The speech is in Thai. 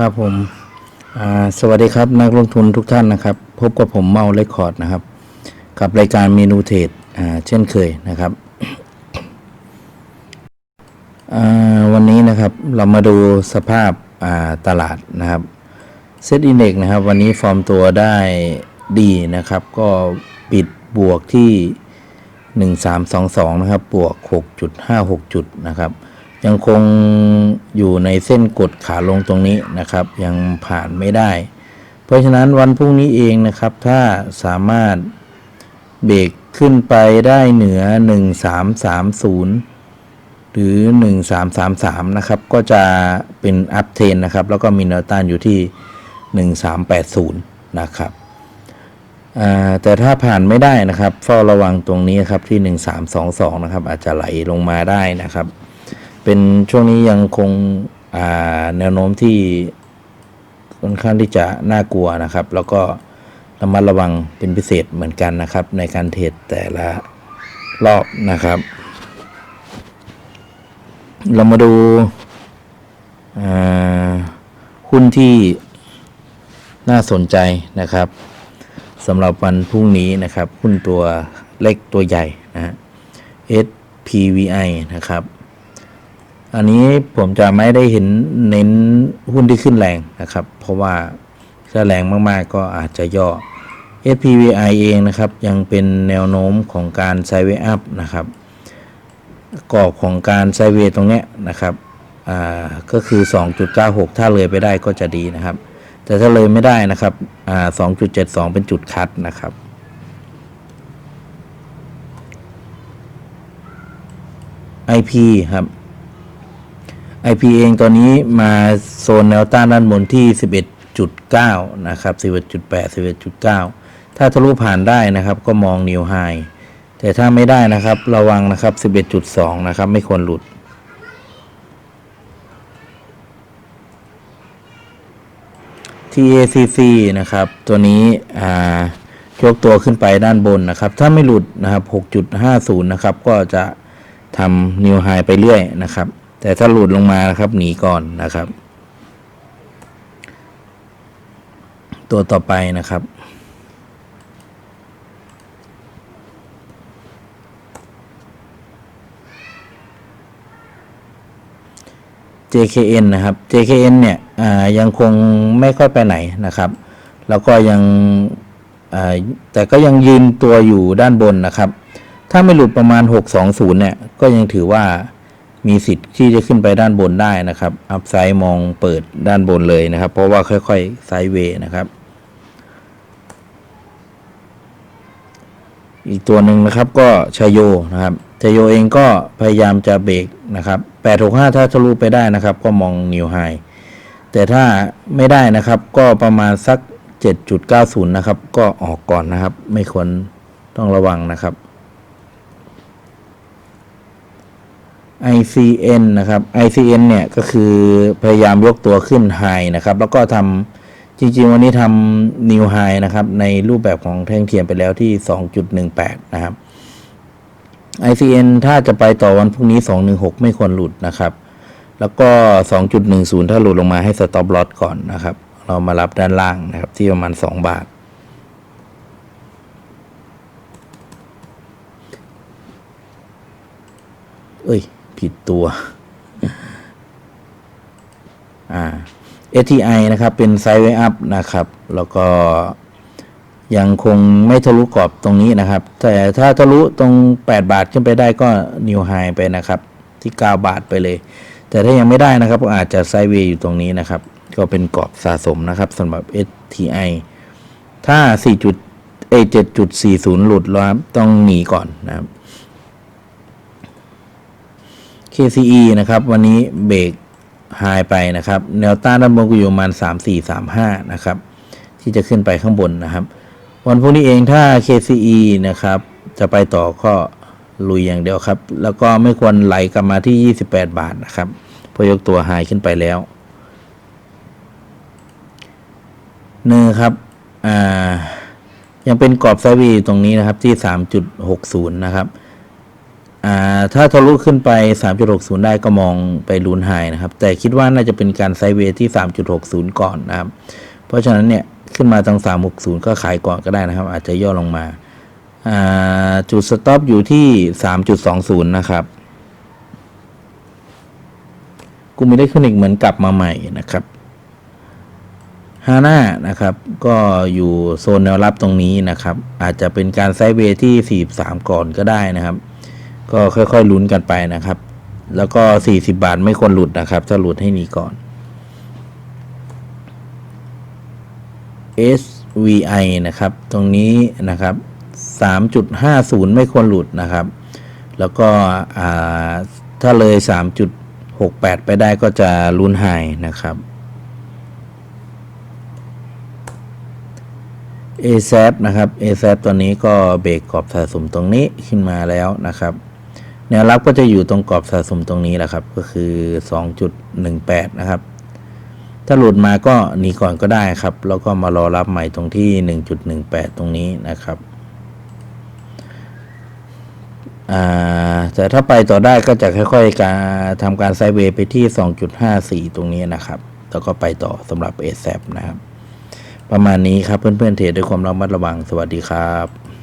ครับผมสวัสดีครับนักลงทุนทุกท่านนะครับ พบกับผมเมาเลคคอร์ดนะครับ กับรายการเมนูเทรดเช่นเคยนะครับวันนี้นะครับเรามาดูสภาพาตลาดนะครับเซตอินเด็กนะครับ วันนี้ฟอร์มตัวได้ดีนะครับ ก็ปิดบวกที่ 1322 นะครับ บวก 6.56 จุดนะครับ ยังคงอยู่ในเส้นกดขาลงตรงนี้นะครับ ยังผ่านไม่ได้ เพราะฉะนั้นวันพรุ่งนี้เองนะครับ ถ้าสามารถเบรกขึ้นไปได้เหนือ 1330 หรือ 1333 นะครับ ก็จะเป็นอัพเทนนะครับ แล้วก็มีแนวต้านอยู่ที่ 1380 นะครับแต่ถ้าผ่านไม่ได้นะครับ เฝ้าระวังตรงนี้ครับที่ 1322 นะครับ อาจจะไหลลงมาได้นะครับ เป็นช่วงนี้ยังคงแนวโน้มที่ค่อนข้างที่จะน่ากลัวนะครับ แล้วก็ระมัดระวังเป็นพิเศษเหมือนกันนะครับ ในการเทรดแต่ละรอบนะครับ เรามาดูหุ้นที่น่าสนใจนะครับสำหรับวันพรุ่งนี้นะครับ หุ้นตัวเล็กตัวใหญ่นะฮะ SPVI นะครับ อันนี้ผมจะไม่ได้เห็นเน้นหุ้นที่ขึ้นแรงนะครับ เพราะว่าถ้าแรงมากๆก็อาจจะย่อ SPVI เองนะครับ ยังเป็นแนวโน้มของการไซเวอัพนะครับกรอบของการไซเวตรงเนี้ยนะครับก็คือ 2.96 ถ้าเลยไปได้ก็จะดีนะครับ แต่ถ้าเลยไม่ได้นะครับ2.72 เป็นจุดคัดนะครับ IP ครับ IP เองตอนนี้มาโซนแนวต้านด้านบนที่ 11.9 นะครับ 11.8 11.9 ถ้าทะลุผ่านได้นะครับ ก็มองนิวไฮแต่ถ้าไม่ได้นะครับ ระวังนะครับ 11.2 นะครับ ไม่ควรหลุด TACC นะครับ ตัวนี้อ่ายกตัวขึ้นไปด้านบนนะครับ ถ้าไม่หลุดนะครับ 6.50 นะครับ ก็จะทำนิวไฮไปเรื่อยนะครับ แต่ถ้าหลุดลงมานะครับหนีก่อนนะครับ ตัวต่อไปนะครับ JKN นะครับ JKN เนี่ยยังคงไม่ค่อยไปไหนนะครับ แล้วก็ยังแต่ก็ยังยืนตัวอยู่ด้านบนนะครับ ถ้าไม่หลุดประมาณ 620 เนี่ย ก็ยังถือว่า มีสิทธิ์ที่จะขึ้นไปด้านบนได้นะครับ อัพไซด์มองเปิดด้านบนเลยนะครับ เพราะว่าค่อยๆไซด์เวย์นะครับ อีกตัวหนึ่งนะครับก็ชายโยนะครับชายโยเองก็พยายามจะเบรกนะครับ865 ถ้าทะลุไปได้นะครับ ก็มองนิวไฮแต่ถ้าไม่ได้นะครับก็ประมาณสัก 7.90 นะครับ ก็ออกก่อนนะครับ ไม่ควรต้องระวังนะครับ ICN นะครับ ICN เนี่ยก็คือพยายามยกตัวขึ้นไฮนะครับ แล้วก็ทำจริงๆ วันนี้ทำนิวไฮนะครับ ในรูปแบบของแท่งเทียมไปแล้วที่ 2.18 นะครับ ICN ถ้าจะไปต่อวันพรุ่งนี้ 216 ไม่ควรหลุดนะครับ แล้วก็ 2.10 ถ้าหลุดลงมาให้สต็อปลอตก่อนนะครับ เรามารับด้านล่างนะครับ ที่ประมาณ 2 บาทเอ้ย ผิดตัว อ่า STI นะครับ เป็นไซด์เวอัพนะครับ แล้วก็ยังคงไม่ทะลุกรอบตรงนี้นะครับ แต่ถ้าทะลุตรง 8 บาทขึ้นไปได้ก็นิวไฮไปนะครับ ที่ 9 บาทไปเลย แต่ถ้ายังไม่ได้นะครับก็อาจจะไซด์เวย์อยู่ตรงนี้นะครับ ก็เป็นกรอบสะสมนะครับสำหรับ STI ถ้า 4. จุดเอ7.40 หลุดแล้วครับต้องหนีก่อนนะครับ KCE นะครับ วันนี้เบรกไฮไปนะครับ แนวต้านด้านบนก็อยู่ประมาณ 3 4 3 5 นะครับ ที่จะขึ้นไปข้างบนนะครับ วันพรุ่งนี้เองถ้า KCE นะครับ จะไปต่อก็ลุยอย่างเดียวครับ แล้วก็ไม่ควรไหลกลับมาที่ 28 บาทนะครับเพอยกตัวไฮขึ้นไปแล้วเนื้อครับ อ่า ยังเป็นกรอบไซวย์อยู่ตรงนี้นะครับที่ 3.60 นะครับ ถ้าทะลุขึ้นไป 3.60 ได้ก็มองไปลูนไฮนะครับ แต่คิดว่าน่าจะเป็นการไซด์เวย์ที่ 3.60 ก่อนนะครับ เพราะฉะนั้นเนี่ยขึ้นมาตรง360 ก็ขายก่อนก็ได้นะครับ อาจจะย่อลงมาาจุดสต็อปอยู่ที่ 3.20 นะครับกลุ่มอิเล็กทรอนิกส์เหมือนกลับมาใหม่นะครับฮาน่านะครับก็อยู่โซนแนวรับตรงนี้นะครับ อาจจะเป็นการไซด์เวย์ที่ 43 ก่อนก็ได้นะครับ ก็ค่อยๆลุ้นกันไปนะครับ แล้วก็ 40 บาทไม่ควรหลุดนะครับ ถ้าหลุดให้หนีก่อน SVI นะครับ ตรงนี้นะครับ 3.50 ไม่ควรหลุดนะครับ แล้วก็ถ้าเลย 3.68 ไปได้ก็จะลุ้นไฮนะครับ a z นะครับ a z ตัวนี้ก็เบรกกรอบสะสมตรงนี้ขึ้นมาแล้วนะครับ นวรับก็จะอยู่ตรงกรอบสะสมตรงนี้แหละครับก็คือ 2.18 นะครับ ถ้าหลุดมาก็หนีก่อนก็ได้ครับ แล้วก็มารอรับใหม่ตรงที่ 1.18 ตรงนี้นะครับแต่ถ้าไปต่อได้ก็จะค่อยๆการทำการไซเวย์ไปที่ 2.54 ตรงนี้นะครับ แล้วก็ไปต่อสำหรับ a s a p นะครับ ประมาณนี้ครับเพื่อนๆเทรดด้วยความระมัดระวังสวัสดีครับ